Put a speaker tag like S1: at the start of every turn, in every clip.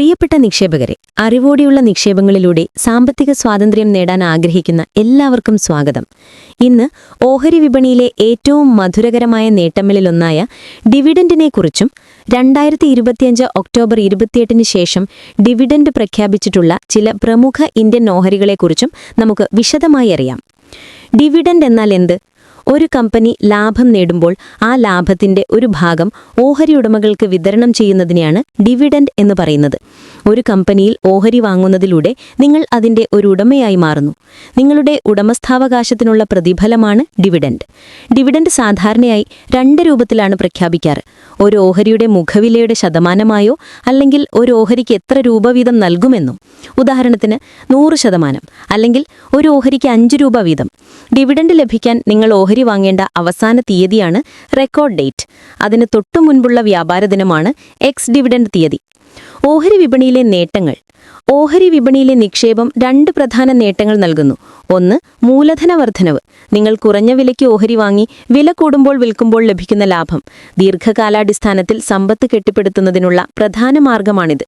S1: പ്രിയപ്പെട്ട നിക്ഷേപകരെ അറിവോടെയുള്ള നിക്ഷേപങ്ങളിലൂടെ സാമ്പത്തിക സ്വാതന്ത്ര്യം നേടാൻ ആഗ്രഹിക്കുന്ന എല്ലാവർക്കും സ്വാഗതം. ഇന്ന് ഓഹരി വിപണിയിലെ ഏറ്റവും മധുരകരമായ നേട്ടങ്ങളിലൊന്നായ ഡിവിഡൻഡിനെക്കുറിച്ചും രണ്ടായിരത്തി ഇരുപത്തിയഞ്ച് ഒക്ടോബർ ഇരുപത്തിയെട്ടിന് ശേഷം ഡിവിഡന്റ് പ്രഖ്യാപിച്ചിട്ടുള്ള ചില പ്രമുഖ ഇന്ത്യൻ ഓഹരികളെക്കുറിച്ചും നമുക്ക് വിശദമായി അറിയാം. ഡിവിഡന്റ് എന്നാൽ എന്ത്? ഒരു കമ്പനി ലാഭം നേടുമ്പോൾ ആ ലാഭത്തിന്റെ ഒരു ഭാഗം ഓഹരി ഉടമകൾക്ക് വിതരണം ചെയ്യുന്നതിനെയാണ് ഡിവിഡന്റ് എന്ന് പറയുന്നത്. ഒരു കമ്പനിയിൽ ഓഹരി വാങ്ങുന്നതിലൂടെ നിങ്ങൾ അതിന്റെ ഒരു ഉടമയായി മാറുന്നു. നിങ്ങളുടെ ഉടമസ്ഥാവകാശത്തിനുള്ള പ്രതിഫലമാണ് ഡിവിഡൻഡ്. ഡിവിഡൻഡ് സാധാരണയായി രണ്ട് രൂപത്തിലാണ് പ്രഖ്യാപിക്കാറ്. ഒരു ഓഹരിയുടെ മുഖവിലയുടെ ശതമാനമായോ അല്ലെങ്കിൽ ഒരു ഓഹരിക്ക് എത്ര രൂപ വീതം നൽകുമെന്നും. ഉദാഹരണത്തിന് നൂറ് ശതമാനം അല്ലെങ്കിൽ ഒരു ഓഹരിക്ക് അഞ്ച് രൂപ വീതം. ഡിവിഡൻഡ് ലഭിക്കാൻ നിങ്ങൾ ഓഹരി വാങ്ങേണ്ട അവസാന തീയതിയാണ് റെക്കോർഡ് ഡേറ്റ്. അതിന് തൊട്ടു മുൻപുള്ള വ്യാപാര ദിനമാണ് എക്സ് ഡിവിഡൻഡ് തീയതി. ഓഹരി വിപണിയിലെ നേട്ടങ്ങൾ ഓഹരി വിപണിയിലെ നിക്ഷേപം രണ്ട് പ്രധാന നേട്ടങ്ങൾ നൽകുന്നു. ഒന്ന് മൂലധന വർധനവ് നിങ്ങൾ കുറഞ്ഞ വിലയ്ക്ക് ഓഹരി വാങ്ങി വില കൂടുമ്പോൾ വിൽക്കുമ്പോൾ ലഭിക്കുന്ന ലാഭം. ദീർഘകാലാടിസ്ഥാനത്തിൽ സമ്പത്ത് കെട്ടിപ്പടുത്തുന്നതിനുള്ള പ്രധാന മാർഗമാണിത്.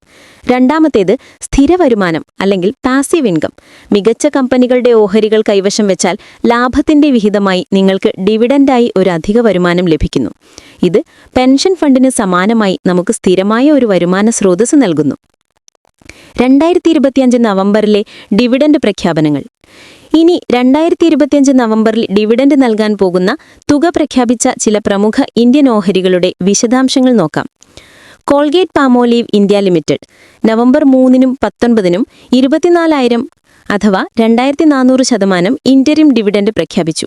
S1: രണ്ടാമത്തേത് സ്ഥിര വരുമാനം അല്ലെങ്കിൽ പാസീവ് ഇൻകം മികച്ച കമ്പനികളുടെ ഓഹരികൾ കൈവശം വെച്ചാൽ ലാഭത്തിന്റെ വിഹിതമായി നിങ്ങൾക്ക് ഡിവിഡൻഡായി ഒരു അധിക വരുമാനം ലഭിക്കുന്നു. ഇത് പെൻഷൻ ഫണ്ടിന് സമാനമായി നമുക്ക് സ്ഥിരമായ ഒരു വരുമാന സ്രോതസ് നൽകുന്നു. രണ്ടായിരത്തി ഇരുപത്തിയഞ്ച് നവംബറിലെ ഡിവിഡൻഡ് പ്രഖ്യാപനങ്ങൾ. ഇനി രണ്ടായിരത്തി ഇരുപത്തിയഞ്ച് നവംബറിൽ ഡിവിഡൻഡ് നൽകാൻ പോകുന്ന തുക പ്രഖ്യാപിച്ച ചില പ്രമുഖ ഇന്ത്യൻ ഓഹരികളുടെ വിശദാംശങ്ങൾ നോക്കാം. Colgate Palmolive India limited November മൂന്നിനും പത്തൊൻപതിനും ഇരുപത്തിനാലായിരം അഥവാ രണ്ടായിരത്തി നാനൂറ് ശതമാനം ഇന്റരിം ഡിവിഡൻഡ് പ്രഖ്യാപിച്ചു.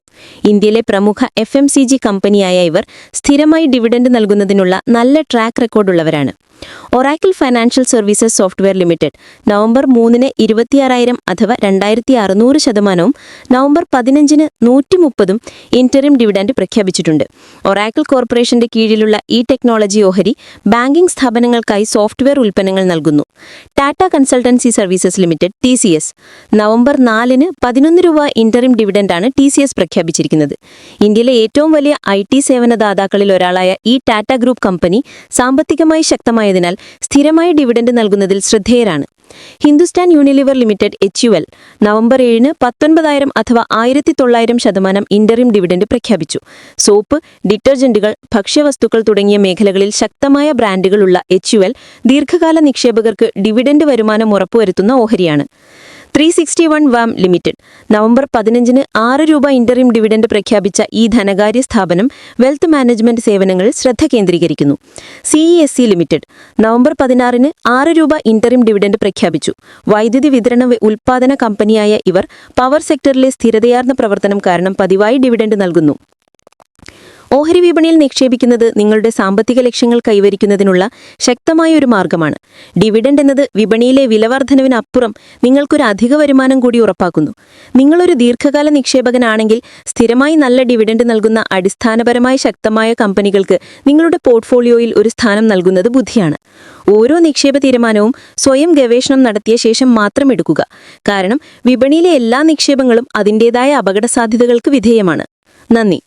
S1: ഇന്ത്യയിലെ പ്രമുഖ എഫ് എം സി ജി കമ്പനിയായ ഇവർ സ്ഥിരമായി ഡിവിഡൻഡ് നൽകുന്നതിനുള്ള നല്ല track റെക്കോർഡുള്ളവരാണ്. Oracle financial services software limited November മൂന്നിന് ഇരുപത്തിയാറായിരം അഥവാ രണ്ടായിരത്തി അറുന്നൂറ് ശതമാനവും നവംബർ പതിനഞ്ചിന് നൂറ്റി മുപ്പതും ഇന്ററിം ഡിവിഡൻഡ് പ്രഖ്യാപിച്ചിട്ടുണ്ട്. ഒറാക്കിൾ കോർപ്പറേഷന്റെ കീഴിലുള്ള ഈ ടെക്നോളജി ഓഹരി ബാങ്കിംഗ് സ്ഥാപനങ്ങൾക്കായി സോഫ്റ്റ്വെയർ ഉൽപ്പന്നങ്ങൾ നൽകുന്നു. Tata consultancy services limited T C S November നാലിന് പതിനൊന്ന് രൂപ ഇന്ററിം ഡിവിഡൻഡാണ് ടി സി എസ് പ്രഖ്യാപിച്ചിരിക്കുന്നത്. ഇന്ത്യയിലെ ഏറ്റവും വലിയ ഐ ടി സേവനദാതാക്കളിൽ ഒരാളായ ഈ ടാറ്റ ഗ്രൂപ്പ് കമ്പനി സാമ്പത്തികമായി ശക്തമായതിനാൽ സ്ഥിരമായി ഡിവിഡൻഡ് നൽകുന്നതിൽ ശ്രദ്ധേയരാണ്. Hindustan Unilever limited H U L November ഏഴിന് പത്തൊൻപതായിരം അഥവാ ആയിരത്തി തൊള്ളായിരം ശതമാനം ഇന്ററിം ഡിവിഡൻഡ് പ്രഖ്യാപിച്ചു. സോപ്പ് ഡിറ്റർജന്റുകൾ ഭക്ഷ്യവസ്തുക്കൾ തുടങ്ങിയ മേഖലകളിൽ ശക്തമായ ബ്രാൻഡുകളുള്ള എച്ച് യു എൽ ദീർഘകാല നിക്ഷേപകർക്ക് ഡിവിഡൻഡ് വരുമാനം ഉറപ്പുവരുത്തുന്ന ഓഹരിയാണ്. ത്രീ സിക്സ്റ്റി വൺ വാം ലിമിറ്റഡ്. നവംബർ പതിനഞ്ചിന് ആറ് രൂപ ഇന്ററിം ഡിവിഡന്റ് പ്രഖ്യാപിച്ച ഈ ധനകാര്യ സ്ഥാപനം വെൽത്ത് മാനേജ്മെന്റ് സേവനങ്ങളിൽ ശ്രദ്ധ കേന്ദ്രീകരിക്കുന്നു. CE S C limited. November പതിനാറിന് ആറ് രൂപ ഇന്ററിം ഡിവിഡന്റ് പ്രഖ്യാപിച്ചു. വൈദ്യുതി വിതരണ ഉൽപ്പാദന കമ്പനിയായ ഇവർ പവർ സെക്ടറിലെ സ്ഥിരതയാർന്ന പ്രവർത്തനം കാരണം പതിവായി ഡിവിഡന്റ് നൽകുന്നു. ഓഹരി വിപണിയിൽ നിക്ഷേപിക്കുന്നത് നിങ്ങളുടെ സാമ്പത്തിക ലക്ഷ്യങ്ങൾ കൈവരിക്കുന്നതിനുള്ള ശക്തമായ ഒരു മാർഗമാണ്. ഡിവിഡൻഡ് എന്നത് വിപണിയിലെ വിലവർദ്ധനവിനപ്പുറം നിങ്ങൾക്കൊരു അധിക വരുമാനം കൂടി ഉറപ്പാക്കുന്നു. നിങ്ങളൊരു ദീർഘകാല നിക്ഷേപകനാണെങ്കിൽ സ്ഥിരമായി നല്ല ഡിവിഡൻഡ് നൽകുന്ന അടിസ്ഥാനപരമായി ശക്തമായ കമ്പനികൾക്ക് നിങ്ങളുടെ പോർട്ട്ഫോളിയോയിൽ ഒരു സ്ഥാനം നൽകുന്നത് ബുദ്ധിയാണ്. ഓരോ നിക്ഷേപ തീരുമാനവും സ്വയം ഗവേഷണം നടത്തിയ ശേഷം മാത്രം എടുക്കുക. കാരണം വിപണിയിലെ എല്ലാ നിക്ഷേപങ്ങളും അതിന്റെതായ അപകടസാധ്യതകൾക്ക് വിധേയമാണ്. നന്ദി.